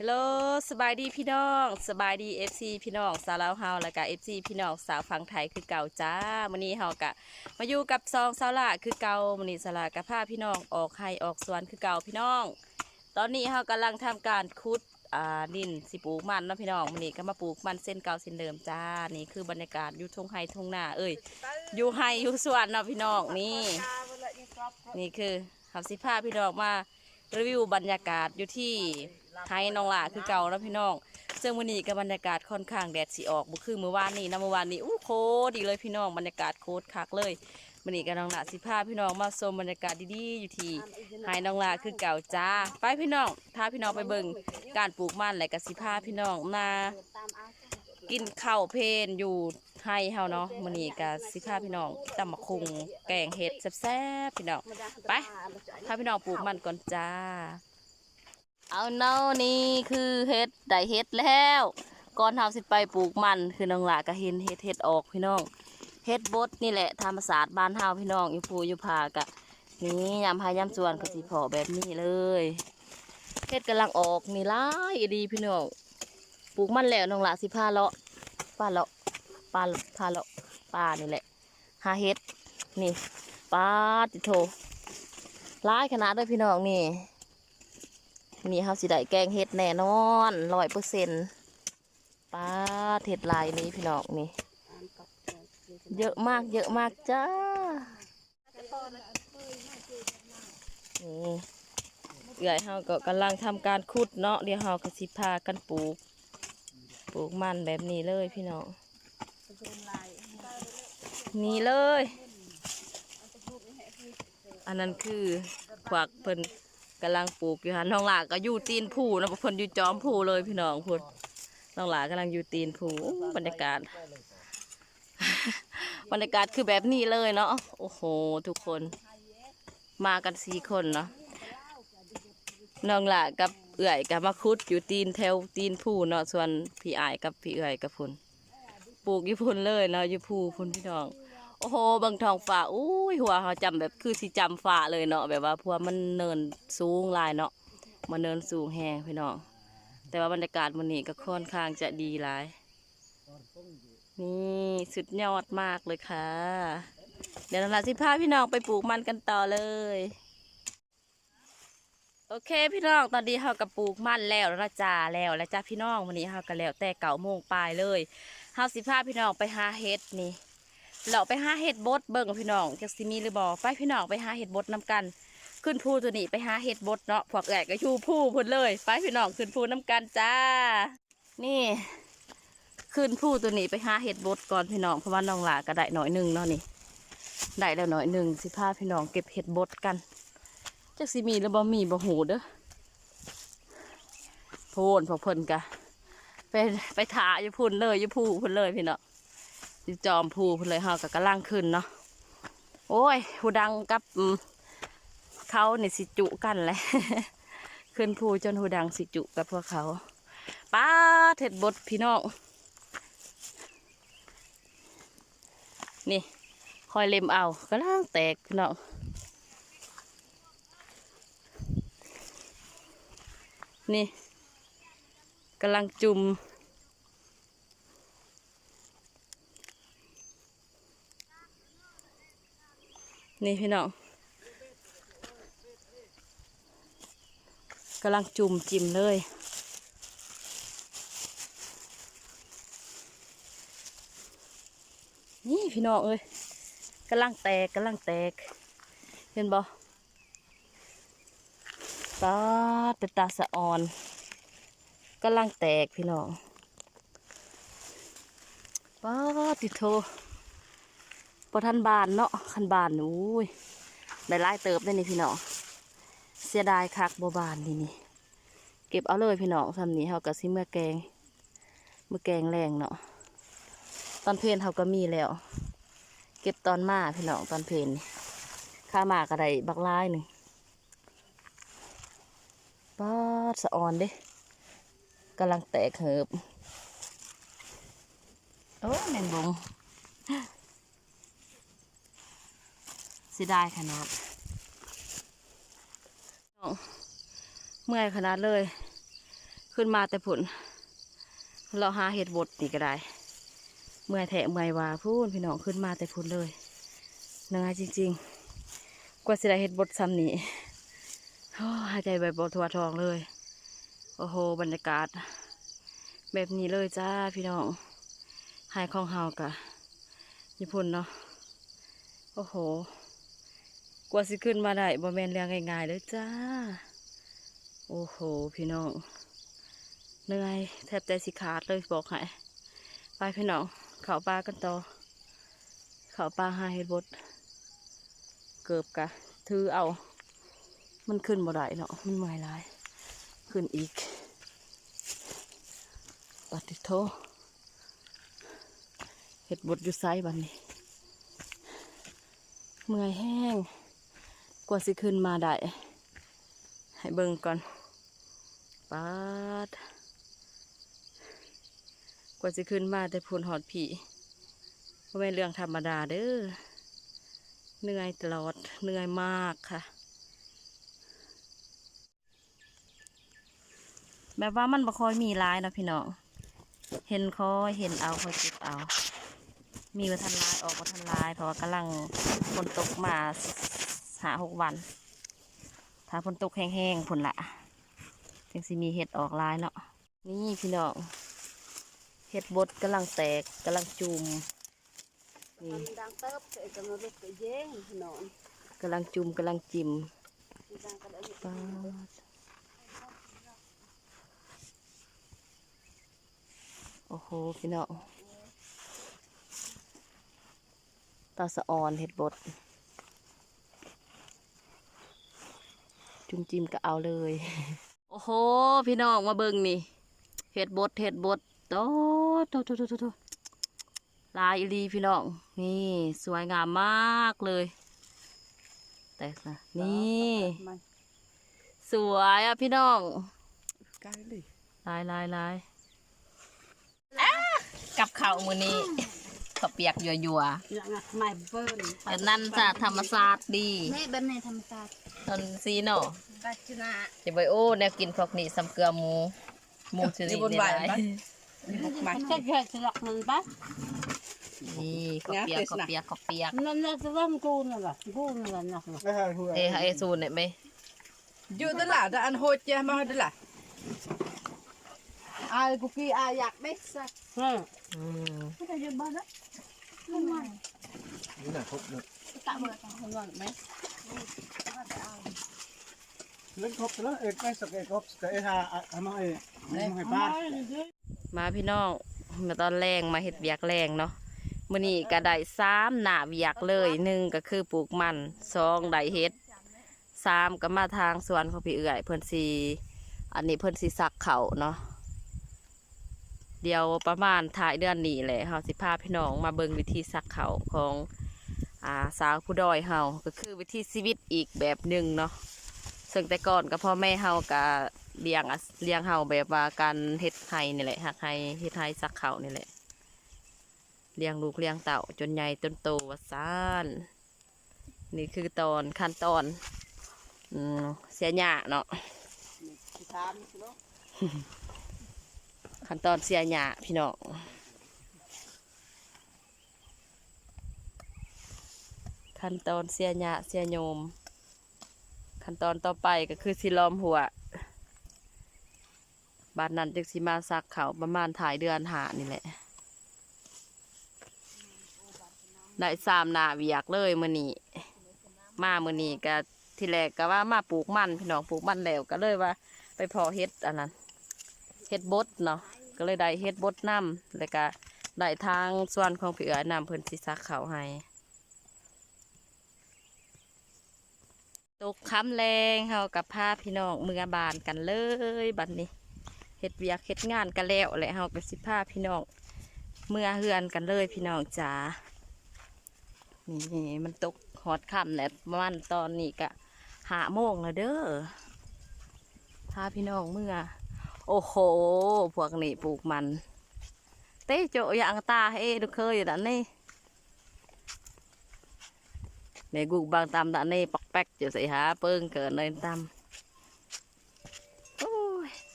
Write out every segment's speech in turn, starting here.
ฮัลโหลสบายดีพี่น้องสบายดี FC พี่น้องสาวลาวเฮาแล้วก็ FC พี่น้องสาวฝั่งไทยคือเก่าจ้ามื้อนี้เฮากะมาอยู่กับซองสาวละคือเก่ามื้อนี้สาวละกับพาพี่น้องออกให้ออกสวนคือเก่าพี่น้อง ตอนนี้เฮากำลังทำการขุดอ่าดินสิปลูกมันเนาะพี่น้องมื้อนี้ก็มาปลูกมันเส้นเก่าเส้นเดิมจ้านี่คือบรรยากาศอยู่ทุ่งไร่ทุ่งนาเอ้ยอยู่ไร่อยู่สวนเนาะพี่น้องนี่ นี่คือคำสิพาพี่น้องมารีวิวบรรยากาศอยู่ที่ ไฮนองหลาคือเก่าแล้วพี่น้องซึ่งวันนี้ก็บรรยากาศค่อนข้างแดดสีออกบุคือเมื่อวานนี้นะเมื่อวานนี้อู้โคดีเลยพี่น้องบรรยากาศโคตรคักเลยวันนี้ก็น้องหลาสิพาพี่น้องมาชมบรรยากาศดีๆอยู่ที่ไฮนองหลาคือเก่าจ้า ไปพี่น้องพาพี่น้องไปเบิ่งการปลูกมันและก็สิพาพี่น้องมากินข้าวเพนอยู่ให้เฮาเนาะมื้อนี้ก็สิพาพี่น้องตำมะคุงแกงเห็ดแซ่บๆพี่น้องไปพาพี่น้องปลูกมันก่อนจ้า เอาเนานี่คือเห็ดได้เห็ดแล้ว ก่อนเฮาสิไปปลูกมันคือน้องหลาก็เห็นเห็ดเห็ดออกพี่น้องเห็ดบดนี่แหละธรรมศาสตร์บ้านเฮาพี่น้องอยู่ภูอยู่ผากะนี่ยามพายามสวนก็สิพอแบบนี้เลยเห็ดกำลังออกนี่ลายดีพี่น้องปลูกมันแล้วน้องหละสิพาเลาะป้าเลาะป้าพาเลาะป้านี่แหละหาเห็ดนี่ป้าติโทร้ายขนาดเลยพี่น้องนี่ นี่เขาสิได้แกงเห็ดแน่นอนร้อยเปอร์เซ็นต์ป้าเห็ดลายนี้พี่น้องนี่ เยอะมากเยอะมากจ้า นี่เอื่อยเฮาก็กำลังทำการขุดเนาะเดี๋ยวเฮาก็สิพากันปลูก ปลูกมันแบบนี้เลยพี่น้อง นี่เลย อันนั้นคือขวักเพิ่น กำลังปลูกอยู่ฮะน้องหลาก็อยู่ตีนผู้นะเพิ่นอยู่จอมผู้เลยพี่น้องพุ่นน้องหลากำลังอยู่ตีนผู้บรรยากาศ บรรยากาศคือแบบนี้เลยเนาะโอ้โห ทุกคน มากันสี่คนเนาะน้องหละกับเอื่อยกับมาคุดอยู่ตีนแถวตีนผู้เนาะส่วนพี่อายกับพี่เอื่อยกับพุ่นปลูกอยู่พุ่นเลยเนาะอยู่ผู้พุ่นพี่น้อง โอ้โหบางทองฟ้าอุ้ยหัวเขาจำแบบคือสิจำฟ้าเลยเนาะแบบว่าพวามันเนินสูงลายเนาะมันเนินสูงแหงพี่น้องแต่ว่าบรรยากาศมันนี้ก็ค่อนข้างจะดีหลายนี่สุดยอดมากเลยค่ะ เดี๋ยวเราสิพาพี่น้องไปปลูกมันกันต่อเลย โอเคพี่น้องตอนนี้เรากระปลูกมันแล้วนะจ้าแล้วแล้วจ้าพี่น้องวันนี้เราก็แล้วแต่เก่าโมงปลายเลยเฮาสิพาพี่น้องไปหาเห็ดนี่ เราไปหาเห็ดบดเบิ่งพี่น้องจักสิมีหรือบ่ไปพี่น้องไปหาเห็ดบดนํกัน ขึ้นภูตัวนี้ไปหาเห็ดบดเนาะพวกแอกก็ชูภูพุ่นเลย ไปพี่น้องขึ้นภูน้กันจ้า นี่ ขึ้นภูตัวนี้ไปหาเห็ดบดก่อนพี่น้องเพราะว่าน้องหลาก็ได้หน่อยหนึ่งเนาะนี่ได้แล้วหน่อยหนึ่งสิพาพี่น้องเก็บเห็ดบดกันจักสิมีหรือบ่มีบ่หูเด้อโพนพอเพิ่นกะไปไปถาอยู่พุ่นเลยอยู่ผู้พุ่นเลยพี่เนาะ อยู่จอมผู้พุ่นเลยเฮาก็กำลังขึ้นเนาะโอ้ยหูดังกับเขานี่สิจุกันแหละขึ้นผูจนหูดังสิจุกับพวกเขาป้าเท็ดบดพี่น้องนี่คอยเล็มเอากำลังแตกพี่น้องนี่กำลังจุ่ม นี่พี่น้องกำลังจุ่มจิ้มเลยนี่พี่น้องเอ้ยกำลังแตกกำลังแตก เห็นบ่ตาเป็นตาสะออนกำลังแตกพี่น้องป้าติดโท ปทันบานเนาะคันบานอุ้ยได้ไล่เติบได้นี่พี่น้องเสียดายคักบบานนี่นี่เก็บเอาเลยพี่น้องทำนี้เขาก็ซิเมื่อแกงเมื่อแกงแรงเนาะตอนเพลนเขาก็มีแล้ว เก็บตอนมาพี่น้องตอนเพลนข้ามาก็ได้บักลายหนึ่งป้าดสะออนเด้กำลังแตกเหิบโอ้แมงบง สียดายขนาดเมื่อยขนาดเลย ขึ้นมาแต่ผุนเราหาเห็ดบดนี่ก็ได้ เมื่อยแถะเมื่อยว่าพูนพี่น้องขึ้นมาแต่ผุนเลยเหนื่อยจริง ๆ กว่าสิได้เห็ดบดซ้ำนี่โอ้หายใจแบบบทัวทองเลย โอ้โห บรรยากาศ แบบนี้เลยจ้าพี่น้องหายของเฮากะญี่ปุ่นเนาะ โอ้โห กว่าสิขึ้นมาได้บ่แมนเรื่องง่ายๆเลยจ้า โอ้โห พี่น้องเหนื่อยแทบใจสิขาดเลยบอกให้ไปพี่น้องเขาปลากันต่อเขาปลาหาเห็ดบดเกือบกะถือเอา มันขึ้นบ่ได้เนาะมันเมื่อยหลาย ขึ้นอีกปฏิโทเห็ดบดอยู่ไซบันนี้ เมื่อยแห้ง กว่าสิขึ้นมาได้ ให้เบิ่งก่อนปาดกว่าสิขึ้นมาแต่พูนหอดผีก็เป็นเรื่องธรรมดาเด้อเหนื่อยตลอดเหนื่อยมากค่ะ แบบว่ามันบ่ค่อยมีร้ายนะพี่น้องเห็นคอยเห็นเอาคอยเก็บเอา มีวัทันลายออกวัทันลาย เพราะว่ากำลังฝนตกมา หาหกวัน ถ้าฝนตกแห้งๆผลละจังสิมีเห็ดออกลายเนาะนี่พี่น้องเห็ดบดกำลังแตกกำลังจุมนี่ดังเติบเสร็จกำลังลุกไปเย้งนอนกำลังจุมกำลังจิมดังกระดิ่งปาดโอ้โหพี่น้องตาสะออนเห็ดบด จุ่มจิ้มก็เอาเลย โอ้โห พี่น้องมาเบิ่งนี่เห็ดบดเห็ดบดโตโตโตโตโตโตลายอีหลีพี่น้องนี่สวยงามมากเลย แต่นะนี่มันสวยอะพี่น้องไกลเลยลายลายลายกับข้าวมือนี้ ข้าวเปียกยัวยัวหลังอะไม่เบิ้ลๆแต่นั่นจะธรรมศาสตร์ดีแม่แบบในธรรมศาสตร์ตอนซีเนาะกัจนาจะไปโอ้แนวกินพวกนี้สำเกลือหมูหมูชนิดนี้ได้ไม่จะเกิดสลักมันปะนี่ข้าวเปียกข้าวเปียกข้าวเปียกนั่นน่ะจะเริ่มกูนั่นแหละกูนั่นแหละนะเอ้ให้ไอ้ซูนเนี่ยไหม อยู่ตลาดอันโหดเจ้ามาตลาดอายกุกี้อายอยากได้สักอืมอืม ไม่ได้ยืมบ้านนะ ไม่ไม่นี่น่ะครบเนอะตะเบิดของคนนั้นไหมเล่นครบแล้วเอ็ดไม่สักเอ็ดครบแต่เอ็ดหาเอามาเอามาให้ป้ามาพี่น้องมาตอนแรงมาเห็ดเบียกแรงเนาะมื้อนี้ก็ได้สามหนาเบียกเลยหนึ่งก็คือปลูกมันสองได้เห็ดสามก็มาทางสวนของพี่เอื่อยเพิ่อนสีอันนี้เพิ่อนสีสักเขาเนาะ เดี๋ยวประมาณถ่ายเดือนนี้แหละเฮาสิพาพี่น้องมาเบิ่งวิธีสักเขาของอ่าสาวผู้ดอยเฮาก็คือวิธีชีวิตอีกแบบหนึ่งเนาะซึ่งแต่ก่อนก็พ่อแม่เฮาก็เลี้ยงเลี้ยงเฮาแบบว่าการเฮ็ดไห้นี่แหละหักไห้เฮ็ดไห้สักเขานี่แหละเลี้ยงลูกเลี้ยงเต่าจนใหญ่จนโตว่าซ่านนี่คือตอนขั้นตอนอืมเสียหยาเนาะ ขั้นตอนเสียหยาพี่น้องขั้นตอนเสียหยาเสียโยม ขั้นตอนต่อไปก็คือสิล้อมหัวบานนั้นจึงสิมาซักเขาประมาณถ่ายเดือนหานี่แหละได้สามนาเวียกเลยมือนี้มามือนี้ก็ที่แรกก็ว่ามาปลูกมันพี่น้องปลูกมันแล้วก็เลยว่า ไปพอเฮ็ดอันนั้นเฮ็ดบดเนาะ ก็เลยได้เฮ็ดบดน้ำแล้วก็ได้ทางส่วนของพี่เอ๋อนำเพิ่นสิซักเขาให้ตกค้ำแรงเฮากับพาพี่น้องเมือบานกันเลยบัดนี้เฮ็ดเวียกเฮ็ดงานกันแล้วแหละเฮาก็สิพาพี่น้องเมื่อเฮือนกันเลยพี่น้องจ๋านี่มันตกหอดค่ำแหละประมาณตอนนี้ก็หาโมงแล้วเด้อพาพี่น้องเมื่อ โอ้โห พวกนี้ปลูกมัน เต้โจอย่างตาเอ้ดูเคยอยู่ด้านนี้ในกูบางตามด้านนี้ปักแป๊กจะใส่หาเปิ้งเกิดเลยตาม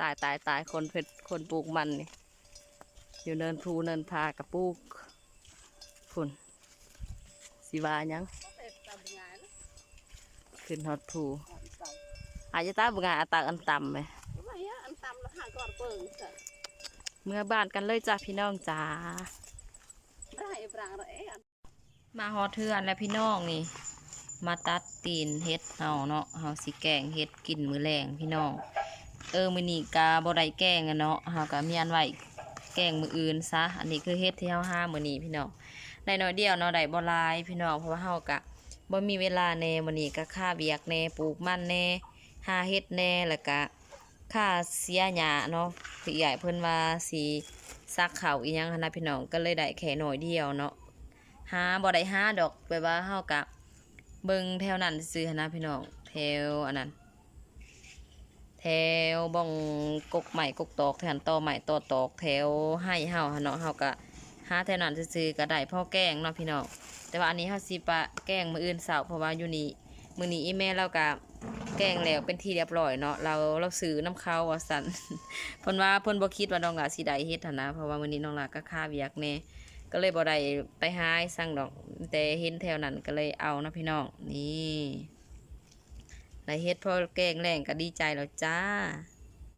ตายตายตายคนเพ็ดคนปลูกมันนี่อยู่เนินภูเนินพากับปลูกฝุ่นสิวายังขึ้นฮอดภูอาจจะตาบุงาอาตาอันต่ำไหม ก่อนเปิงจ้ะเมื่อบ้านกันเลยจ้าพี่น้องจ้าไรปรางไรอันมาฮอดเทือนแล้วพี่น้องนี่ มาตัดตีนเฮ็ดเฮาเนาะเฮาสิแกงเฮ็ดกินมื้อแรงพี่น้อง เออมื้อนี้กาบ่ได้แกงอะเนาะเฮาก็มีอันไว้แกงมื้ออื่นซะ อันนี้คือเฮ็ดที่เฮาหามื้อนี้พี่น้องได้น้อยเดียวเนาะได้บ่หลายพี่น้องเพราะว่าเฮาก็บ่มีเวลาแน่มื้อนี้ก็ค่าเบียกแน่ปลูกมันแน่หาเฮ็ดแน่แล้วก็ ค่าเสียหญ้าเนาะพี่ใหญ่เพิ่นว่าสิซักเขาอีหยังหั้นนะพี่น้องก็เลยได้แค่หน้อยเดียวเนาะหาบ่ได้หาดอกแบบว่าเฮากะเบิ่งแถวนั้นซื้อหั้นนะพี่น้องแถวอันนั้นแถวบ้องกกใหม่กกตอกแถวต่อใหม่ต่อตอกแถวให้เฮาหั่นเนาะเฮากะหาแถวนั้นซื้อๆก็ได้พ่อแกงเนาะพี่น้องแต่ว่าอันนี้เฮาสิปะแกงมื้ออื่นเช้าเพราะว่าอยู่นี่มื้อนี้อีแม่เรากะ แกงแล้วเป็นที่เรียบร้อยเนาะเราเราซื้อน้ำข้าวสันเพิ่นว่าเพิ่นบ่คิดว่าน้องหลาสิได้เฮ็ดหันนะเพราะว่ามื้อนี้น้องหลาก็ค่าเวียกแน่ก็เลยบ่ได้ไปหาให้สั่งดอก แต่เห็นแถวนั้นก็เลยเอานะพี่น้องนี่ได้เฮ็ดพอแกงแรงก็ดีใจแล้วจ้า